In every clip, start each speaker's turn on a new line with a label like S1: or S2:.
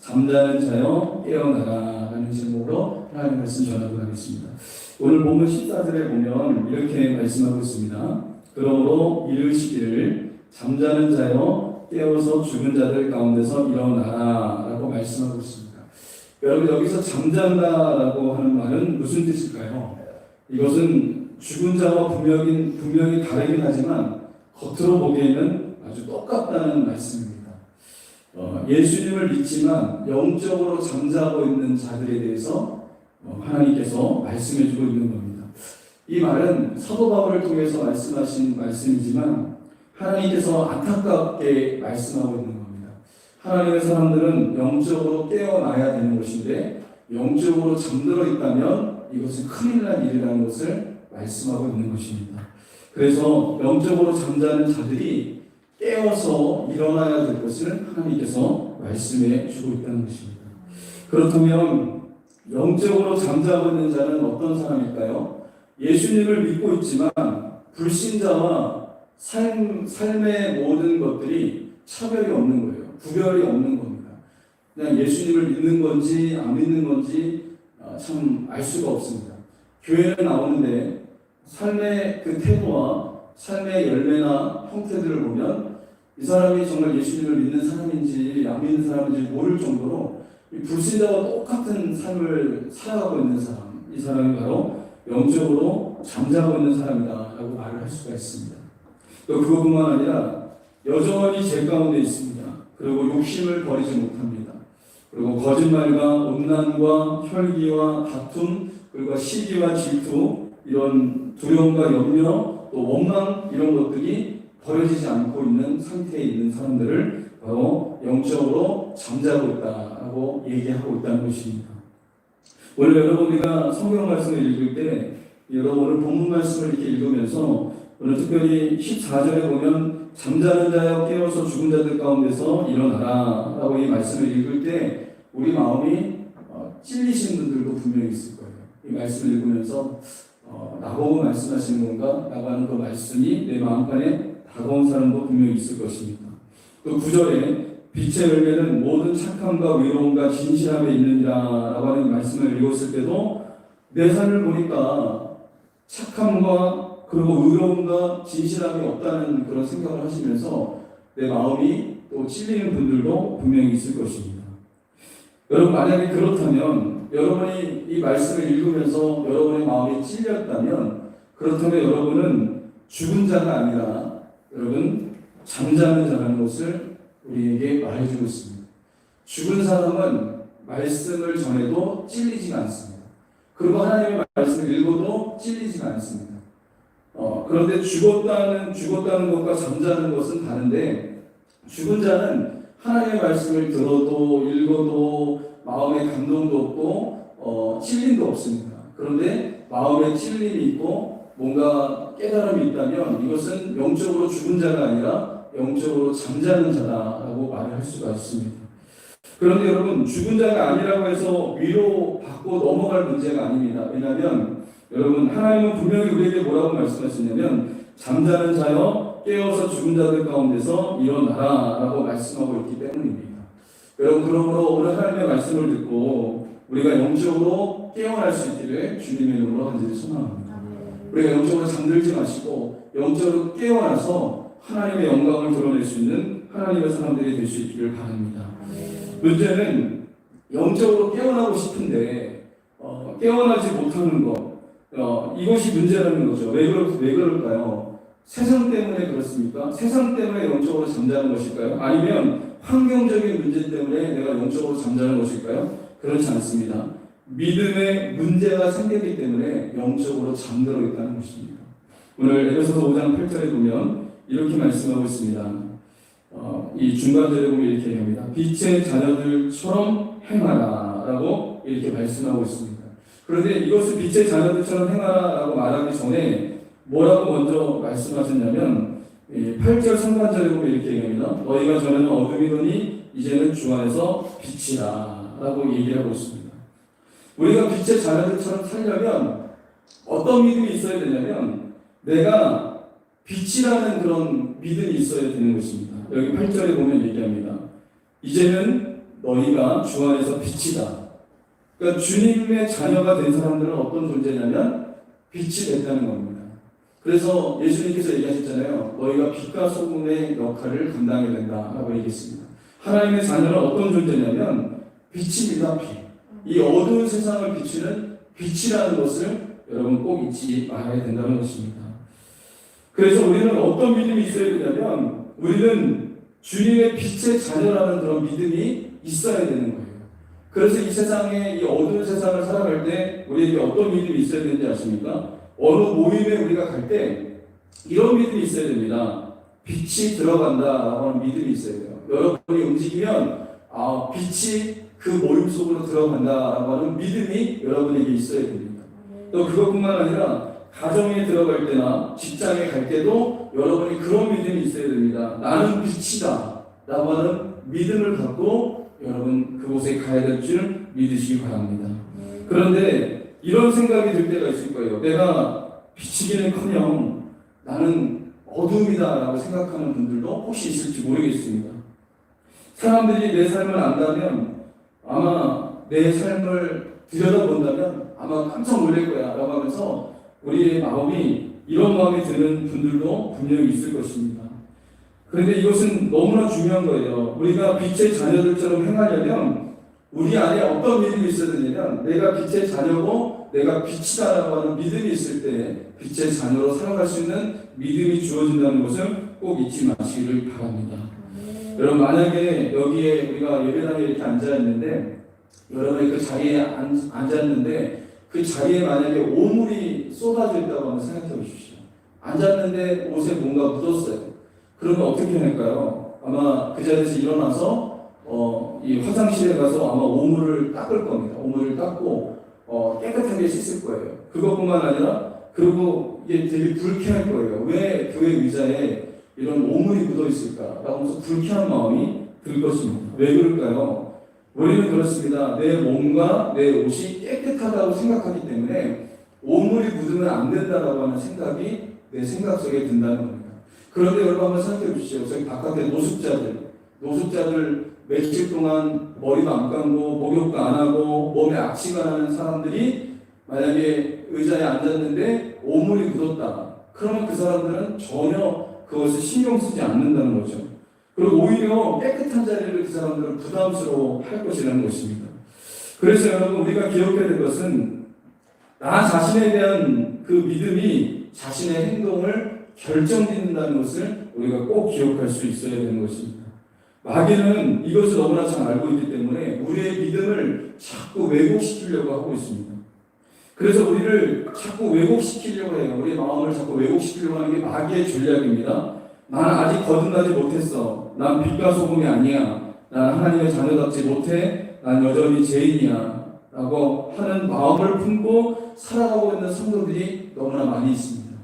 S1: 잠자는 자여 깨어나라 라는 제목으로 하나님의 말씀 전하도록 하겠습니다. 오늘 본문 14절에 보면 이렇게 말씀하고 있습니다. 그러므로 이르시기를 잠자는 자여 깨어서 죽은 자들 가운데서 일어나라 라고 말씀하고 있습니다. 여러분 여기서 잠잔다라고 하는 말은 무슨 뜻일까요? 이것은 죽은 자와 분명히, 분명히 다르긴 하지만 겉으로 보기에는 아주 똑같다는 말씀입니다. 어, 예수님을 믿지만 영적으로 잠자고 있는 자들에 대해서 어, 하나님께서 말씀해주고 있는 겁니다. 이 말은 사도 바울을 통해서 말씀하신 말씀이지만 하나님께서 안타깝게 말씀하고 있는 겁니다. 하나님의 사람들은 영적으로 깨어나야 되는 것인데 영적으로 잠들어 있다면 이것은 큰일 난 일이라는 것을 말씀하고 있는 것입니다. 그래서 영적으로 잠자는 자들이 깨어서 일어나야 될 것을 하나님께서 말씀해 주고 있다는 것입니다. 그렇다면 영적으로 잠자고 있는 자는 어떤 사람일까요? 예수님을 믿고 있지만 불신자와 삶, 삶의 모든 것들이 차별이 없는 거예요. 구별이 없는 겁니다. 그냥 예수님을 믿는 건지 안 믿는 건지 아, 참알 수가 없습니다. 교회에 나오는데 삶의 그 태도와 삶의 열매나 형태들을 보면 이 사람이 정말 예수님을 믿는 사람인지 안 믿는 사람인지 모를 정도로 이 불신자와 똑같은 삶을 살아가고 있는 사람, 이 사람이 바로 영적으로 잠자고 있는 사람이다라고 말을 할 수가 있습니다. 또 그것뿐만 아니라 여전히 죄 가운데 있습니다. 그리고 욕심을 버리지 못합니다. 그리고 거짓말과 음란과 혈기와 다툼 그리고 시기와 질투 이런 두려움과 염려 또 원망 이런 것들이 버려지지 않고 있는 상태에 있는 사람들을 바로 영적으로 잠자고 있다라고 얘기하고 있다는 것입니다. 오늘 여러분 우리가 성경 말씀을 읽을 때 여러분 오늘 본문 말씀을 이렇게 읽으면서 오늘 특별히 14절에 보면 잠자는 자여 깨어서 죽은 자들 가운데서 일어나라 라고 이 말씀을 읽을 때 우리 마음이 어, 찔리신 분들도 분명히 있을 거예요. 이 말씀을 읽으면서 어, 나보고 말씀하시는 건가? 라고 하는 그 말씀이 내 마음판에 다가온 사람도 분명히 있을 것입니다. 그 구절에 빛의 열매는 모든 착함과 위로움과 진실함에 있느니라 라고 하는 말씀을 읽었을 때도 내 삶을 보니까 착함과 그리고 의로움과 진실함이 없다는 그런 생각을 하시면서 내 마음이 또 찔리는 분들도 분명히 있을 것입니다. 여러분 만약에 그렇다면 여러분이 이 말씀을 읽으면서 여러분의 마음이 찔렸다면 그렇다면 여러분은 죽은 자가 아니라 여러분 잠자는 자라는 것을 우리에게 말해주고 있습니다. 죽은 사람은 말씀을 전해도 찔리지가 않습니다. 그리고 하나님의 말씀을 읽어도 찔리지가 않습니다. 어, 그런데 죽었다는 죽었다는 것과 잠자는 것은 다른데 죽은 자는 하나님의 말씀을 들어도 읽어도 마음에 감동도 없고 어, 찔림도 없습니다. 그런데 마음에 찔림이 있고 뭔가 깨달음이 있다면 이것은 영적으로 죽은 자가 아니라 영적으로 잠자는 자다라고 말을 할 수가 있습니다. 그런데 여러분 죽은 자가 아니라고 해서 위로 받고 넘어갈 문제가 아닙니다. 왜냐하면 여러분 하나님은 분명히 우리에게 뭐라고 말씀하시냐면 잠자는 자여 깨어서 죽은 자들 가운데서 일어나라라고 말씀하고 있기 때문입니다. 여러분 그러므로 오늘 하나님의 말씀을 듣고 우리가 영적으로 깨어날 수 있기를 주님의 이름으로 간절히 소망합니다. 우리가 영적으로 잠들지 마시고 영적으로 깨어나서 하나님의 영광을 드러낼 수 있는 하나님의 사람들이 될 수 있기를 바랍니다. 문제는 영적으로 깨어나고 싶은데 어, 깨어나지 못하는 것 어, 이것이 문제라는 거죠. 왜, 그럴, 왜 그럴까요? 세상 때문에 그렇습니까? 세상 때문에 영적으로 잠자는 것일까요? 아니면 환경적인 문제 때문에 내가 영적으로 잠자는 것일까요? 그렇지 않습니다. 믿음에 문제가 생기기 때문에 영적으로 잠들어 있다는 것입니다. 오늘 에베소서 5장 8절에 보면 이렇게 말씀하고 있습니다. 어, 이 중간절에 보면 이렇게 합니다. 빛의 자녀들처럼 행하라라고 이렇게 말씀하고 있습니다. 그런데 이것을 빛의 자녀들처럼 행하라라고 말하기 전에 뭐라고 먼저 말씀하셨냐면 8절 상반절에 보면 이렇게 얘기합니다. 너희가 전에는 어둠이더니 이제는 주 안에서 빛이라 라고 얘기를 하고 있습니다. 우리가 빛의 자녀들처럼 살려면 어떤 믿음이 있어야 되냐면 내가 빛이라는 그런 믿음이 있어야 되는 것입니다. 여기 8절에 보면 얘기합니다. 이제는 너희가 주 안에서 빛이다. 그러니까 주님의 자녀가 된 사람들은 어떤 존재냐면 빛이 됐다는 겁니다. 그래서 예수님께서 얘기하셨잖아요. 너희가 빛과 소금의 역할을 감당해야 된다라고 얘기했습니다. 하나님의 자녀는 어떤 존재냐면 빛입니다. 빛. 이 어두운 세상을 비추는 빛이라는 것을 여러분 꼭 잊지 말아야 된다는 것입니다. 그래서 우리는 어떤 믿음이 있어야 되냐면 우리는 주님의 빛의 자녀라는 그런 믿음이 있어야 되는 거예요. 그래서 이 세상에 이 어두운 세상을 살아갈 때 우리에게 어떤 믿음이 있어야 되는지 아십니까? 어느 모임에 우리가 갈 때 이런 믿음이 있어야 됩니다. 빛이 들어간다라고 하는 믿음이 있어야 돼요. 여러분이 움직이면 아 빛이 그 모임 속으로 들어간다라고 하는 믿음이 여러분에게 있어야 됩니다. 또 그것뿐만 아니라 가정에 들어갈 때나 직장에 갈 때도 여러분이 그런 믿음이 있어야 됩니다. 나는 빛이다 라고 하는 믿음을 갖고 여러분 그곳에 가야 될 줄 믿으시기 바랍니다. 그런데 이런 생각이 들 때가 있을 거예요. 내가 비치기는커녕 나는 어둠이다라고 생각하는 분들도 혹시 있을지 모르겠습니다. 사람들이 내 삶을 안다면 아마 내 삶을 들여다본다면 아마 깜짝 놀랄 거야 라고 하면서 우리의 마음이 이런 마음이 드는 분들도 분명히 있을 것입니다. 그런데 이것은 너무나 중요한 거예요. 우리가 빛의 자녀들처럼 행하려면 우리 안에 어떤 믿음이 있어야 되냐면 내가 빛의 자녀고 내가 빛이다라고 하는 믿음이 있을 때 빛의 자녀로 살아갈 수 있는 믿음이 주어진다는 것을 꼭 잊지 마시기를 바랍니다. 여러분 만약에 여기에 우리가 예배당에 이렇게 앉아 있는데 여러분이 그 자리에 앉, 앉았는데 그 자리에 만약에 오물이 쏟아져 있다고 한번 생각해 보십시오. 앉았는데 옷에 뭔가 묻었어요. 그러면 어떻게 할까요? 아마 그 자리에서 일어나서 어, 이 화장실에 가서 아마 오물을 닦을 겁니다. 오물을 닦고 어, 깨끗하게 씻을 거예요. 그것뿐만 아니라 그리고 이게 되게 불쾌할 거예요. 왜 교회 의자에 이런 오물이 묻어 있을까라고 하면서 불쾌한 마음이 들 것입니다. 왜 그럴까요? 우리는 그렇습니다. 내 몸과 내 옷이 깨끗하다고 생각하기 때문에 오물이 묻으면 안 된다라고 하는 생각이 내 생각 속에 든다는 겁니다. 그런데 여러분 한번 생각해 보시죠. 저기 바깥에 노숙자들, 노숙자들 며칠 동안 머리도 안 감고 목욕도 안 하고 몸에 악취가 나는 사람들이 만약에 의자에 앉았는데 오물이 묻었다. 그러면 그 사람들은 전혀 그것을 신경 쓰지 않는다는 거죠. 그리고 오히려 깨끗한 자리를 그 사람들은 부담스러워 할 것이라는 것입니다. 그래서 여러분 우리가 기억해야 될 것은 나 자신에 대한 그 믿음이 자신의 행동을 결정짓는다는 것을 우리가 꼭 기억할 수 있어야 되는 것입니다. 마귀는 이것을 너무나 잘 알고 있기 때문에 우리의 믿음을 자꾸 왜곡시키려고 하고 있습니다. 그래서 우리를 자꾸 왜곡시키려고 해요. 우리의 마음을 자꾸 왜곡시키려고 하는 게 마귀의 전략입니다. 나는 아직 거듭나지 못했어. 난 빛과 소금이 아니야. 난 하나님의 자녀답지 못해. 난 여전히 죄인이야. 라고 하는 마음을 품고 살아가고 있는 성도들이 너무나 많이 있습니다.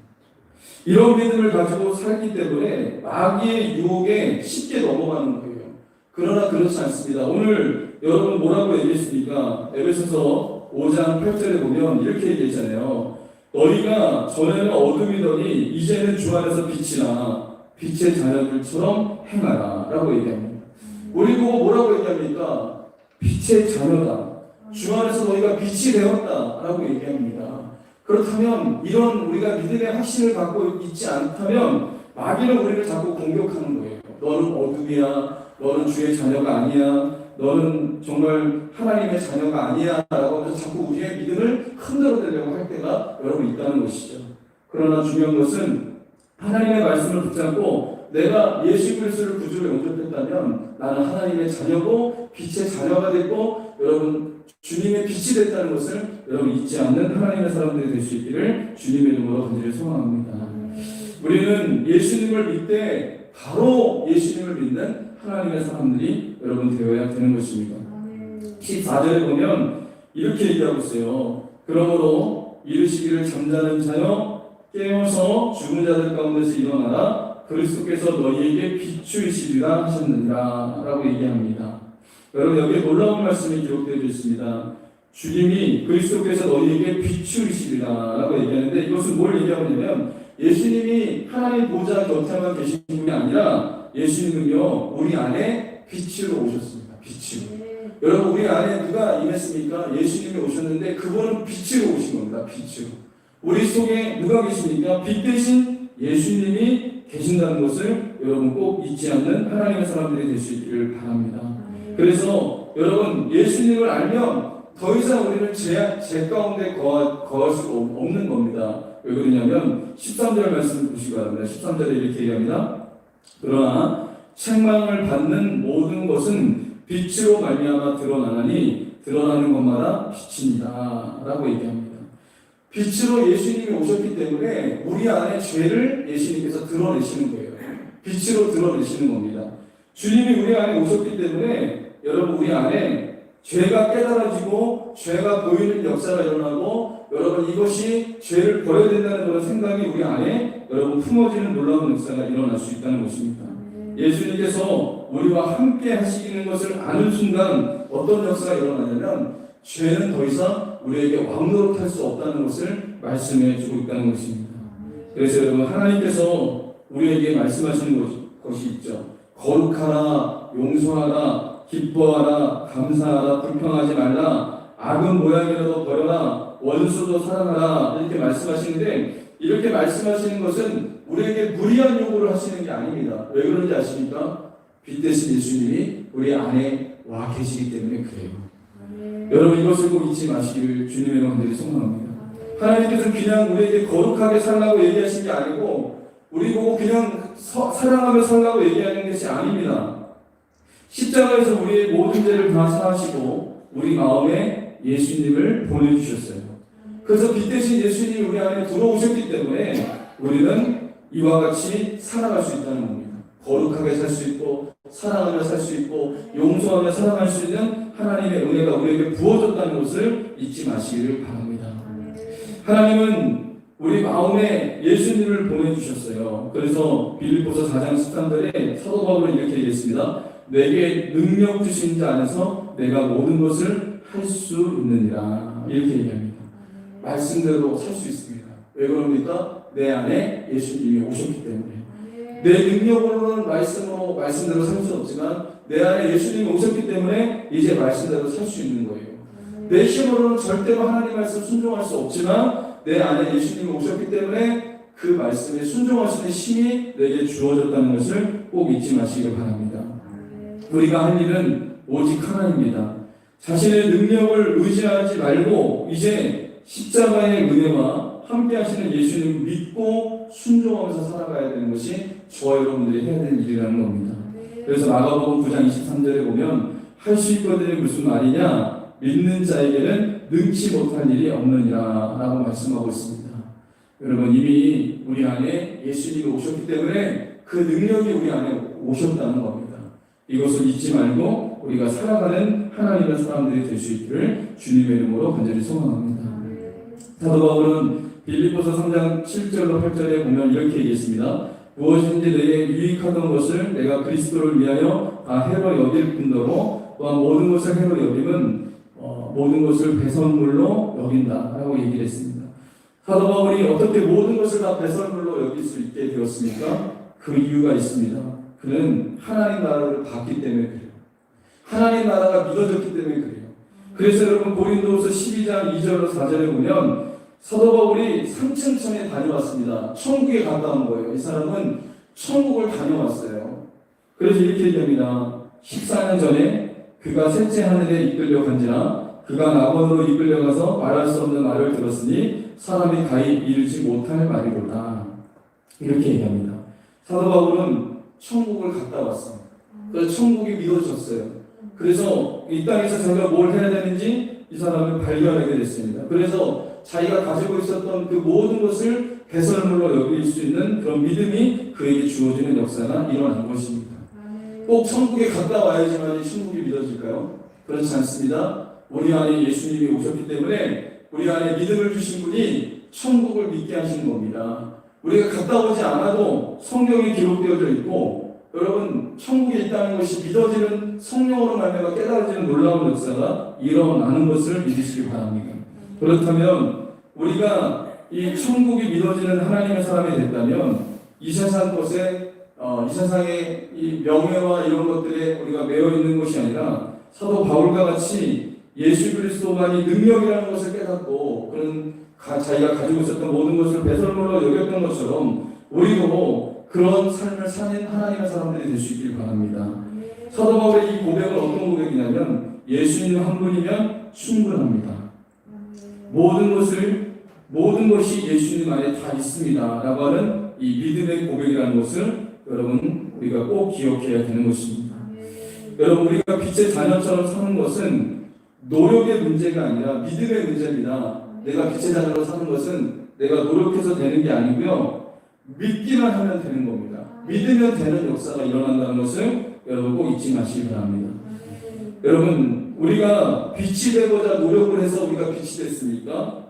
S1: 이런 믿음을 가지고 살기 때문에 마귀의 유혹에 쉽게 넘어가는 거예요. 그러나 그렇지 않습니다. 오늘 여러분 뭐라고 얘기했습니까? 에베소서 5장 8절에 보면 이렇게 얘기했잖아요. 너희가 전에는 어둠이더니 이제는 주 안에서 빛이나 빛의 자녀들처럼 행하라 라고 얘기합니다. 우리 보고 뭐라고 얘기합니까? 빛의 자녀다. 주 안에서 너희가 빛이 되었다 라고 얘기합니다. 그렇다면 이런 우리가 믿음의 확신을 갖고 있지 않다면 마귀는 우리를 자꾸 공격하는 거예요. 너는 어둠이야. 너는 주의 자녀가 아니야. 너는 정말 하나님의 자녀가 아니야. 라고 하면서 자꾸 우리의 믿음을 흔들어내려고 할 때가 여러분 있다는 것이죠. 그러나 중요한 것은 하나님의 말씀을 붙잡고 내가 예수 그리스도를 구주로 영접했다면 나는 하나님의 자녀고 빛의 자녀가 됐고 여러분 주님의 빛이 됐다는 것을 여러분 잊지 않는 하나님의 사람들이 될 수 있기를 주님의 이름으로 간절히 소망합니다. 우리는 예수님을 믿되 바로 예수님을 믿는 하나님의 사람들이 여러분 되어야 되는 것입니다. 14절에 보면 이렇게 얘기하고 있어요. 그러므로 이르시기를 잠자는 자여 깨어서 죽은 자들 가운데서 일어나라 그리스도께서 너희에게 비추이시리라 하셨느니라 라고 얘기합니다. 여러분 여기에 놀라운 말씀이 기록되어 있습니다. 주님이 그리스도께서 너희에게 비추이시리라 라고 얘기하는데 이것은 뭘 얘기하고 있냐면 예수님이 하나님 보좌 곁에만 계신 분이 아니라 예수님은요 우리 안에 빛으로 오셨습니다. 빛으로. 여러분 우리 안에 누가 임했습니까? 예수님이 오셨는데 그분은 빛으로 오신 겁니다. 빛으로. 우리 속에 누가 계십니까? 빛 대신 예수님이 계신다는 것을 여러분 꼭 잊지 않는 하나님의 사람들이 될 수 있기를 바랍니다. 그래서 여러분 예수님을 알면 더 이상 우리는 제, 제 가운데 거할 수 없- 없는 겁니다. 왜 그러냐면 13절 말씀 보시기 바랍니다. 13절에 이렇게 얘기합니다. 그러나 책망을 받는 모든 것은 빛으로 말미암아 드러나나니 드러나는 것마다 빛입니다. 라고 얘기합니다. 빛으로 예수님이 오셨기 때문에 우리 안에 죄를 예수님께서 드러내시는 거예요. 빛으로 드러내시는 겁니다. 주님이 우리 안에 오셨기 때문에 여러분 우리 안에 죄가 깨달아지고 죄가 보이는 역사가 일어나고 여러분 이것이 죄를 버려야 된다는 그런 생각이 우리 안에 여러분 품어지는 놀라운 역사가 일어날 수 있다는 것입니다. 예수님께서 우리와 함께 하시는 것을 아는 순간 어떤 역사가 일어나냐면 죄는 더 이상 우리에게 왕노릇 할 수 없다는 것을 말씀해 주고 있다는 것입니다. 그래서 여러분 하나님께서 우리에게 말씀하시는 것- 것이 있죠. 거룩하라, 용서하라, 기뻐하라, 감사하라, 불평하지 말라, 악은 모양이라도 버려라, 원수도 사랑하라 이렇게 말씀하시는데 이렇게 말씀하시는 것은 우리에게 무리한 요구를 하시는 게 아닙니다. 왜 그런지 아십니까? 빛 대신 예수님이 우리 안에 와 계시기 때문에 그래요. 여러분 이것을 꼭 잊지 마시기를 주님의 명들이 소망합니다. 하나님께서 그냥 우리에게 거룩하게 살라고 얘기하신 게 아니고 우리 보고 그냥 서- 사랑하며 살라고 얘기하는 것이 아닙니다. 십자가에서 우리의 모든 죄를 다 사하시고 우리 마음에 예수님을 보내주셨어요. 그래서 빛 대신 예수님이 우리 안에 들어오셨기 때문에 우리는 이와 같이 살아갈 수 있다는 겁니다. 거룩하게 살 수 있고 사랑하며 살 수 있고 용서하며 사랑할 수 있는 하나님의 은혜가 우리에게 부어졌다는 것을 잊지 마시기를 바랍니다. 하나님은 우리 마음에 예수님을 보내주셨어요. 그래서 빌립보서 4장 13절에 사도 바울은 이렇게 얘기했습니다. 내게 능력 주신 자 안에서 내가 모든 것을 할 수 있느니라 이렇게 얘기합니다. 말씀대로 살 수 있습니다. 왜 그럽니까? 내 안에 예수님이 오셨기 때문에 내 능력으로는 말씀으로 말씀대로 살 수 없지만 내 안에 예수님이 오셨기 때문에 이제 말씀대로 살 수 있는 거예요. 내 힘으로는 절대로 하나님 말씀 순종할 수 없지만 내 안에 예수님이 오셨기 때문에 그 말씀에 순종하시는 힘이 내게 주어졌다는 것을 꼭 잊지 마시길 바랍니다. 우리가 할 일은 오직 하나입니다. 자신의 능력을 의지하지 말고 이제 십자가의 은혜와 함께 하시는 예수님 믿고 순종하면서 살아가야 되는 것이 저와 여러분들이 해야 될 일이라는 겁니다. 그래서 마가복음 9장 23절에 보면 할 수 있거든이 무슨 말이냐 믿는 자에게는 능치 못할 일이 없느니라 라고 말씀하고 있습니다. 여러분 이미 우리 안에 예수님이 오셨기 때문에 그 능력이 우리 안에 오셨다는 겁니다. 이것을 잊지 말고 우리가 살아가는 하나님의 사람들이 될 수 있기를 주님의 이름으로 간절히 소망합니다. 사도 바울은 빌립보서 3장 7절로 8절에 보면 이렇게 얘기했습니다. 무엇인지 내게 유익하던 것을 내가 그리스도를 위하여 다 해로 여길 뿐더러 또한 모든 것을 해로 여김은 어, 모든 것을 배선물로 여긴다라고 얘기를 했습니다. 사도 바울이 어떻게 모든 것을 다 배선물로 여길 수 있게 되었습니까? 그 이유가 있습니다. 그는 하나님 나라를 봤기 때문에 그래요. 하나님 나라가 믿어졌기 때문에 그래요. 그래서 여러분 고린도후서 12장 2절로 4절에 보면 사도 바울이 상층천에 다녀왔습니다. 천국에 갔다 온 거예요. 이 사람은 천국을 다녀왔어요. 그래서 이렇게 얘기합니다. 14년 전에 그가 셋째 하늘에 이끌려 간지라 그가 낙원으로 이끌려가서 말할 수 없는 말을 들었으니 사람이 가히 이르지 못할 말이로다. 이렇게 얘기합니다. 사도 바울은 천국을 갔다 왔어. 그래서 천국이 믿어졌어요. 그래서 이 땅에서 자기가 뭘 해야 되는지 이 사람을 발견하게 됐습니다. 그래서 자기가 가지고 있었던 그 모든 것을 배설물로 여길 수 있는 그런 믿음이 그에게 주어지는 역사가 일어난 것입니다. 꼭 천국에 갔다 와야지만 천국이 믿어질까요? 그렇지 않습니다. 우리 안에 예수님이 오셨기 때문에 우리 안에 믿음을 주신 분이 천국을 믿게 하시는 겁니다. 우리가 갔다 오지 않아도 성경에 기록되어져 있고 여러분 천국에 있다는 것이 믿어지는 성령으로 말미암아 깨달아지는 놀라운 역사가 일어나는 것을 믿으시기 바랍니다. 그렇다면 우리가 이 천국이 믿어지는 하나님의 사람이 됐다면 이 세상 것에 어, 이 세상의 이 명예와 이런 것들에 우리가 매여 있는 것이 아니라 사도 바울과 같이 예수 그리스도만이 능력이라는 것을 깨닫고 그런 가- 자기가 가지고 있었던 모든 것을 배설물로 여겼던 것처럼 우리도 그런 삶을 사는 하나님의 사람들이 될 수 있길 바랍니다. 사도 바울의 이 고백은 어떤 고백이냐면 예수님 한 분이면 충분합니다. 모든 것을 모든 것이 예수님 안에 다 있습니다라고 하는 이 믿음의 고백이라는 것을 여러분 우리가 꼭 기억해야 되는 것입니다. 여러분 우리가 빛의 자녀처럼 사는 것은 노력의 문제가 아니라 믿음의 문제입니다. 내가 빛의 자녀로 사는 것은 내가 노력해서 되는 게 아니고요. 믿기만 하면 되는 겁니다. 믿으면 되는 역사가 일어난다는 것을 여러분 꼭 잊지 마시기 바랍니다. 여러분 우리가 빛이 되고자 노력을 해서 우리가 빛이 됐습니까?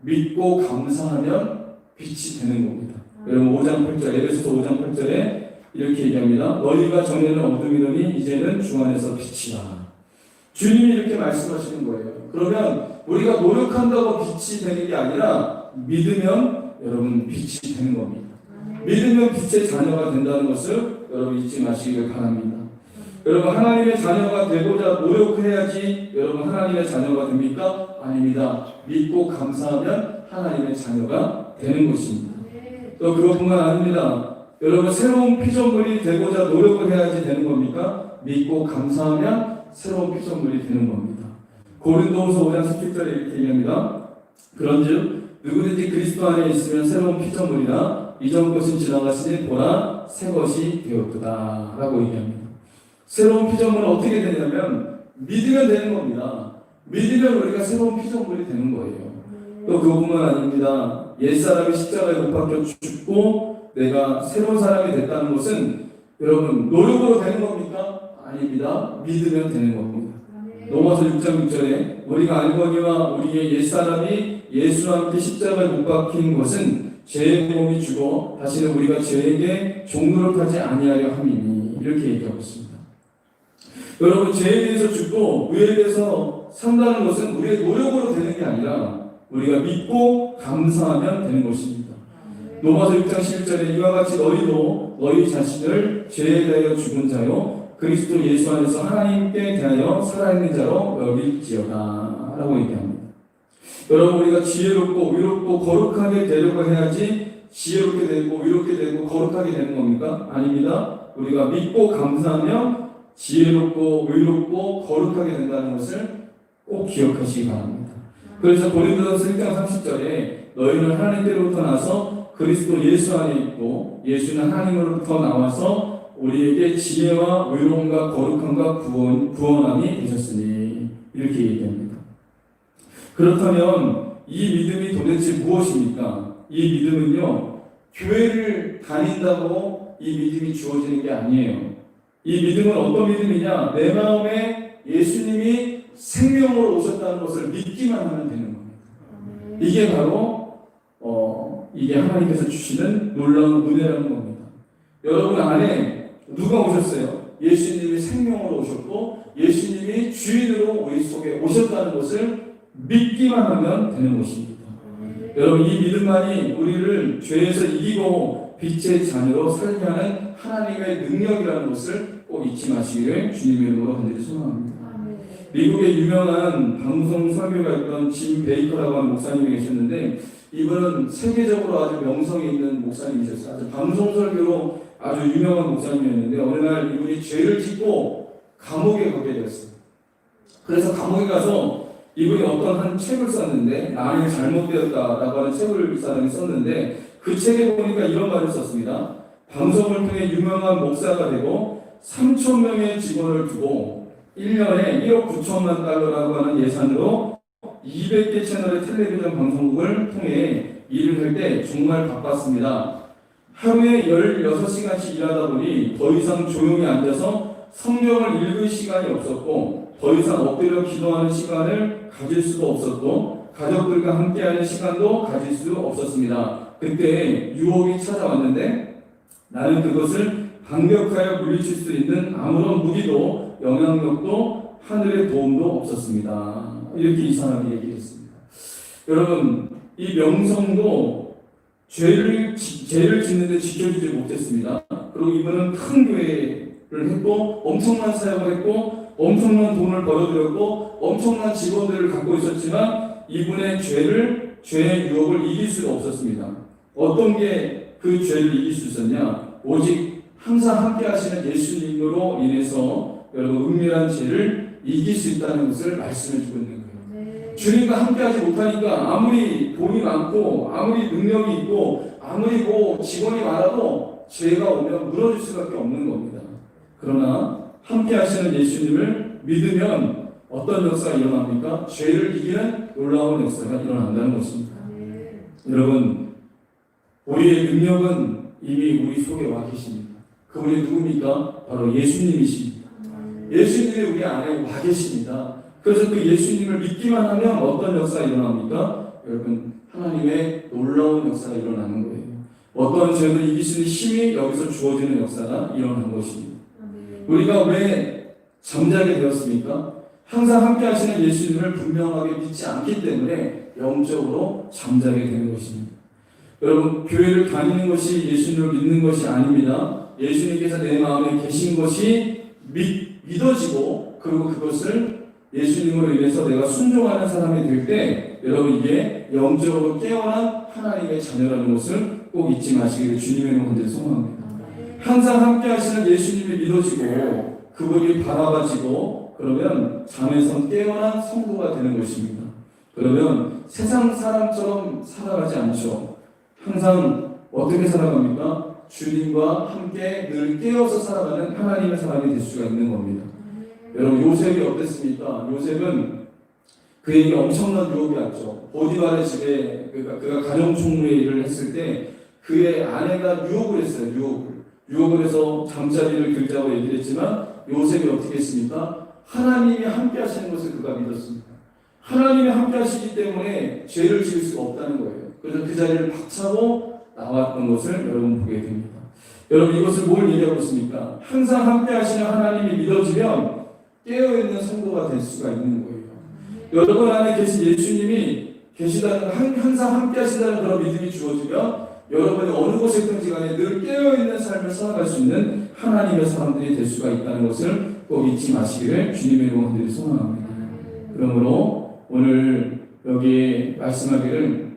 S1: 믿고 감사하면 빛이 되는 겁니다. 여러분 5장 8절 에베소서 5장 8절에 이렇게 얘기합니다. 너희가 전에는 어둠이더니 이제는 주 안에서 빛이라. 주님이 이렇게 말씀하시는 거예요. 그러면 우리가 노력한다고 빛이 되는 게 아니라 믿으면 여러분 빛이 되는 겁니다. 믿으면 빛의 자녀가 된다는 것을 여러분 잊지 마시길 바랍니다. 여러분 하나님의 자녀가 되고자 노력해야지 여러분 하나님의 자녀가 됩니까? 아닙니다. 믿고 감사하면 하나님의 자녀가 되는 것입니다. 또 그것뿐만 아닙니다. 여러분 새로운 피조물이 되고자 노력을 해야지 되는 겁니까? 믿고 감사하면 새로운 피조물이 되는 겁니다. 고린도후서 5장 17절에 이렇게 얘기합니다. 그런즉 누구든지 그리스도 안에 있으면 새로운 피조물이라 이전 것은 지나갔으니 보라 새 것이 되었도다 라고 얘기합니다. 새로운 피조물은 어떻게 되냐면 믿으면 되는 겁니다. 믿으면 우리가 새로운 피조물이 되는 거예요. 또 그것뿐만 아닙니다. 옛사람이 십자가에 못 박혀 죽고 내가 새로운 사람이 됐다는 것은 여러분 노력으로 되는 겁니까? 아닙니다. 믿으면 되는 겁니다. 로마서 6장 6절에 우리가 알거니와 우리의 옛사람이 예수와 함께 십자가에 못 박힌 것은 죄의 몸이 죽어 다시는 우리가 죄에게 종노릇하지 아니하려 함이니 이렇게 얘기하고 있습니다. 여러분 죄에 대해서 죽고 의에 대해서 산다는 것은 우리의 노력으로 되는 게 아니라 우리가 믿고 감사하면 되는 것입니다. 로마서 6장 11절에 이와 같이 너희도 너희 자신을 죄에 대하여 죽은 자요 그리스도 예수 안에서 하나님께 대하여 살아있는 자로 여길지어다 라고 얘기합니다. 여러분 우리가 지혜롭고 의롭고 거룩하게 되려고 해야지 지혜롭게 되고 의롭게 되고 거룩하게 되는 겁니까? 아닙니다. 우리가 믿고 감사하며 지혜롭고 의롭고 거룩하게 된다는 것을 꼭 기억하시기 바랍니다. 그래서 고린도전서 1장 30절에 너희는 하나님께로부터 나서 그리스도 예수 안에 있고 예수는 하나님으로부터 나와서 우리에게 지혜와 의로움과 거룩함과 구원, 구원함이 되셨으니 이렇게 얘기합니다. 그렇다면 이 믿음이 도대체 무엇입니까? 이 믿음은요 교회를 다닌다고 이 믿음이 주어지는 게 아니에요. 이 믿음은 어떤 믿음이냐? 내 마음에 예수님이 생명으로 오셨다는 것을 믿기만 하면 되는 겁니다. 이게 바로 어, 이게 하나님께서 주시는 놀라운 은혜라는 겁니다. 여러분 안에 누가 오셨어요? 예수님이 생명으로 오셨고 예수님이 주인으로 우리 속에 오셨다는 것을 믿기만 하면 되는 것입니다. 여러분 이 믿음만이 우리를 죄에서 이기고 빛의 자녀로 살게 하는 하나님의 능력이라는 것을 꼭 잊지 마시기를 주님의 이름으로 간절히 소망합니다. 미국의 유명한 방송 설교가 있던 짐 베이커라고 하는 목사님이 계셨는데 이분은 세계적으로 아주 명성이 있는 목사님이셨어요. 아주 방송 설교로 아주 유명한 목사님이었는데 어느 날 이분이 죄를 짓고 감옥에 가게 되었어요. 그래서 감옥에 가서 이분이 어떤 한 책을 썼는데 나는 잘못되었다라고 하는 책을 이 사람이 썼는데 그 책에 보니까 이런 말을 썼습니다. 방송을 통해 유명한 목사가 되고 3천 명의 직원을 두고 1년에 1억 9천만 달러라고 하는 예산으로 200개 채널의 텔레비전 방송국을 통해 일을 할 때 정말 바빴습니다. 하루에 16시간씩 일하다 보니 더 이상 조용히 앉아서 성경을 읽을 시간이 없었고 더 이상 엎드려 기도하는 시간을 가질 수도 없었고 가족들과 함께하는 시간도 가질 수 없었습니다. 그때 유혹이 찾아왔는데 나는 그것을 반격하여 물리칠 수 있는 아무런 무기도 영향력도 하늘의 도움도 없었습니다. 이렇게 이 사람이 얘기했습니다. 여러분 이 명성도 죄를 지- 죄를 짓는데 지켜주지 못했습니다. 그리고 이분은 큰 교회를 했고 엄청난 사역을 했고 엄청난 돈을 벌어들였고 엄청난 직원들을 갖고 있었지만 이분의 죄를 죄의 유혹을 이길 수가 없었습니다. 어떤 게 그 죄를 이길 수 있었냐? 오직 항상 함께 하시는 예수님으로 인해서 여러분 은밀한 죄를 이길 수 있다는 것을 말씀해 주고 있는. 주님과 함께하지 못하니까 아무리 돈이 많고 아무리 능력이 있고 아무리 뭐 직원이 많아도 죄가 오면 무너질 수밖에 없는 겁니다. 그러나 함께하시는 예수님을 믿으면 어떤 역사가 일어납니까? 죄를 이기는 놀라운 역사가 일어난다는 것입니다. 여러분, 우리의 능력은 이미 우리 속에 와 계십니다. 그분이 누굽니까? 바로 예수님이십니다. 예수님이 우리 안에 와 계십니다. 그래서 그 예수님을 믿기만 하면 어떤 역사가 일어납니까? 여러분, 하나님의 놀라운 역사가 일어나는 거예요. 어떤 죄를 있는 힘이 여기서 주어지는 역사가 일어나는 것입니다. 우리가 왜 잠자게 되었습니까? 항상 함께 하시는 예수님을 분명하게 믿지 않기 때문에 영적으로 잠자게 되는 것입니다. 여러분, 교회를 다니는 것이 예수님을 믿는 것이 아닙니다. 예수님께서 내 마음에 계신 것이 믿, 믿어지고, 그리고 그것을 예수님으로 인해서 내가 순종하는 사람이 될 때, 여러분, 이게 영적으로 깨어난 하나님의 자녀라는 것을 꼭 잊지 마시기를 주님의 이름으로 소망합니다. 항상 함께 하시는 예수님이 믿어지고, 그분이 바라봐지고, 그러면 잠에서 깨어난 성도가 되는 것입니다. 그러면 세상 사람처럼 살아가지 않죠. 항상 어떻게 살아갑니까? 주님과 함께 늘 깨어서 살아가는 하나님의 사람이 될 수가 있는 겁니다. 여러분 요셉이 어땠습니까? 요셉은 그에게 엄청난 유혹이 왔죠. 보디발의 집에 그가, 그가 가정 총무의 일을 했을 때 그의 아내가 유혹을 했어요. 유혹을 유혹을 해서 잠자리를 들자고 얘기를 했지만 요셉이 어떻게 했습니까? 하나님이 함께 하시는 것을 그가 믿었습니다. 하나님이 함께 하시기 때문에 죄를 지을 수가 없다는 거예요. 그래서 그 자리를 박차고 나왔던 것을 여러분 보게 됩니다. 여러분 이것을 뭘 얘기하고 있습니까? 항상 함께 하시는 하나님이 믿어지면 깨어있는 성도가 될 수가 있는 거예요. 여러분 안에 계신 예수님이 계시다는 한- 항상 함께 하시다는 그런 믿음이 주어지면 여러분이 어느 곳에 있든지 간에 늘 깨어있는 삶을 살아갈 수 있는 하나님의 사람들이 될 수가 있다는 것을 꼭 잊지 마시기를 주님의 이름으로 소망합니다. 그러므로 오늘 여기 말씀하기를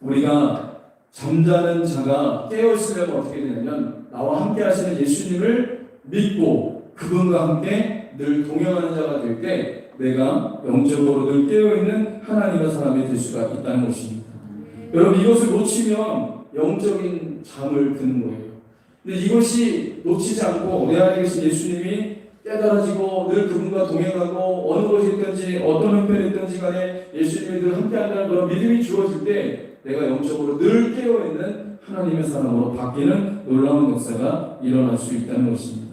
S1: 우리가 잠자는 자가 깨어있으려면 어떻게 되냐면 나와 함께 하시는 예수님을 믿고 그분과 함께 늘 동행하는 자가 될 때 내가 영적으로 늘 깨어있는 하나님의 사람이 될 수가 있다는 것입니다. 여러분 이것을 놓치면 영적인 잠을 드는 거예요. 근데 이것이 놓치지 않고 내 안에 계신 예수님이 깨달아지고 늘 그분과 동행하고 어느 곳에 있든지 어떤 형편에 있든지 간에 예수님이 늘 함께한다는 그런 믿음이 주어질 때 내가 영적으로 늘 깨어있는 하나님의 사람으로 바뀌는 놀라운 역사가 일어날 수 있다는 것입니다.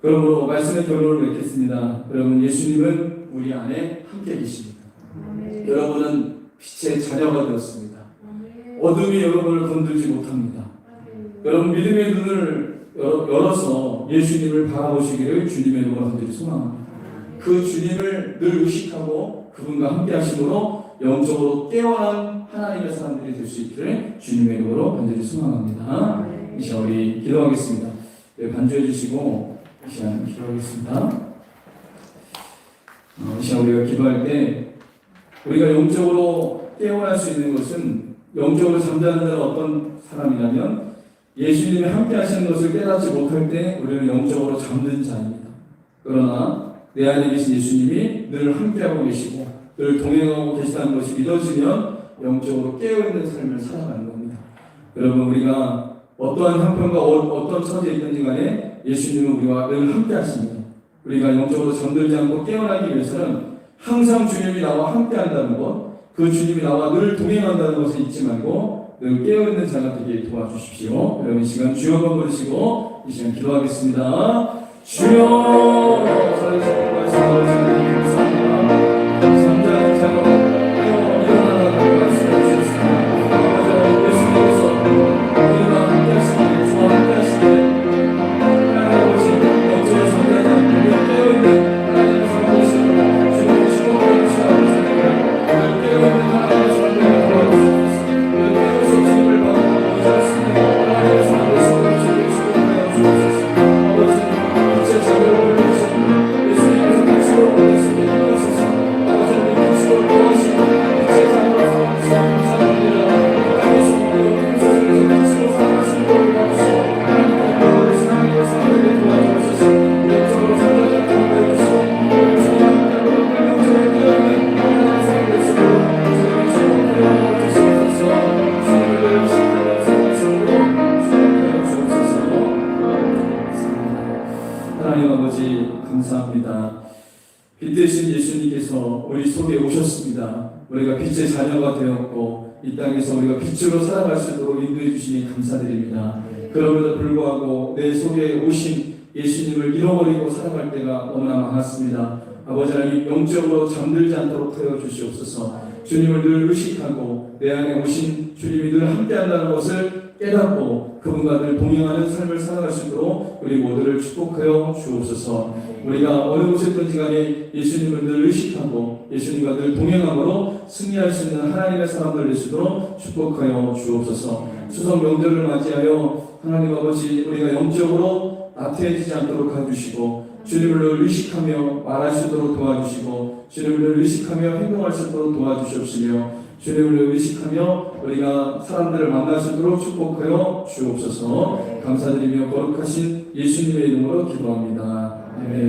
S1: 그러므로 말씀의 결론을 맺겠습니다. 여러분 예수님은 우리 안에 함께 계십니다. 여러분은 빛의 자녀가 되었습니다. 어둠이 여러분을 건들지 못합니다. 여러분 믿음의 눈을 열어- 열어서 예수님을 바라보시기를 주님의 간절히 소망합니다. 그 주님을 늘 의식하고 그분과 함께 하심으로 영적으로 깨어난 하나님의 사람들이 될 수 있기를 주님의 이름으로 간절히 소망합니다. 이 시간 우리 기도하겠습니다. 네, 반주해 주시고 이 시간 기도하겠습니다. 어, 이 시간 우리가 기도할 때 우리가 영적으로 깨어날 수 있는 것은 영적으로 잠자는 자는 어떤 사람이냐면 예수님이 함께 하시는 것을 깨닫지 못할 때 우리는 영적으로 잠든 자입니다. 그러나 내 안에 계신 예수님이 늘 함께하고 계시고 늘 동행하고 계시다는 것이 믿어지면 영적으로 깨어있는 삶을 살아가는 겁니다. 여러분 우리가 어떠한 형편과 어, 떤 처지에 있든지 간에 예수님은 우리와 늘 함께 하십니다. 우리가 영적으로 잠들지 않고 깨어나기 위해서는 항상 주님이 나와 함께 한다는 것, 그 주님이 나와 늘 동행한다는 것을 잊지 말고 늘 깨어있는 자가 되게 도와주십시오. 여러분 이 시간 주여 한번 부르시고 이 시간 기도하겠습니다. 주여 말씀하시는 감사합니다. 그럼에도 불구하고 내 속에 오신 예수님을 잃어버리고 살아갈 때가 너무나 많았습니다. 아버지 하나님 영적으로 잠들지 않도록 하여 주시옵소서. 주님을 늘 의식하고 내 안에 오신 주님이 늘 함께한다는 것을 깨닫고 그분과 늘 동행하는 삶을 살아갈 수 있도록 우리 모두를 축복하여 주옵소서. 우리가 어느 곳에 있든지 간에 예수님을 늘 의식하고 예수님과 늘 동행함으로 승리할 수 있는 하나님의 사람들 되시도록 축복하여 주옵소서. 추석 명절을 맞이하여 하나님 아버지 우리가 영적으로 나태해지지 않도록 해주시고 주님을 늘 의식하며 말할 수 있도록 도와주시고 주님을 늘 의식하며 행동할 수 있도록 도와주시옵시며 주님을 늘 의식하며 우리가 사람들을 만날 수 있도록 축복하여 주옵소서 감사드리며 거룩하신 예수님의 이름으로 기도합니다. 아멘.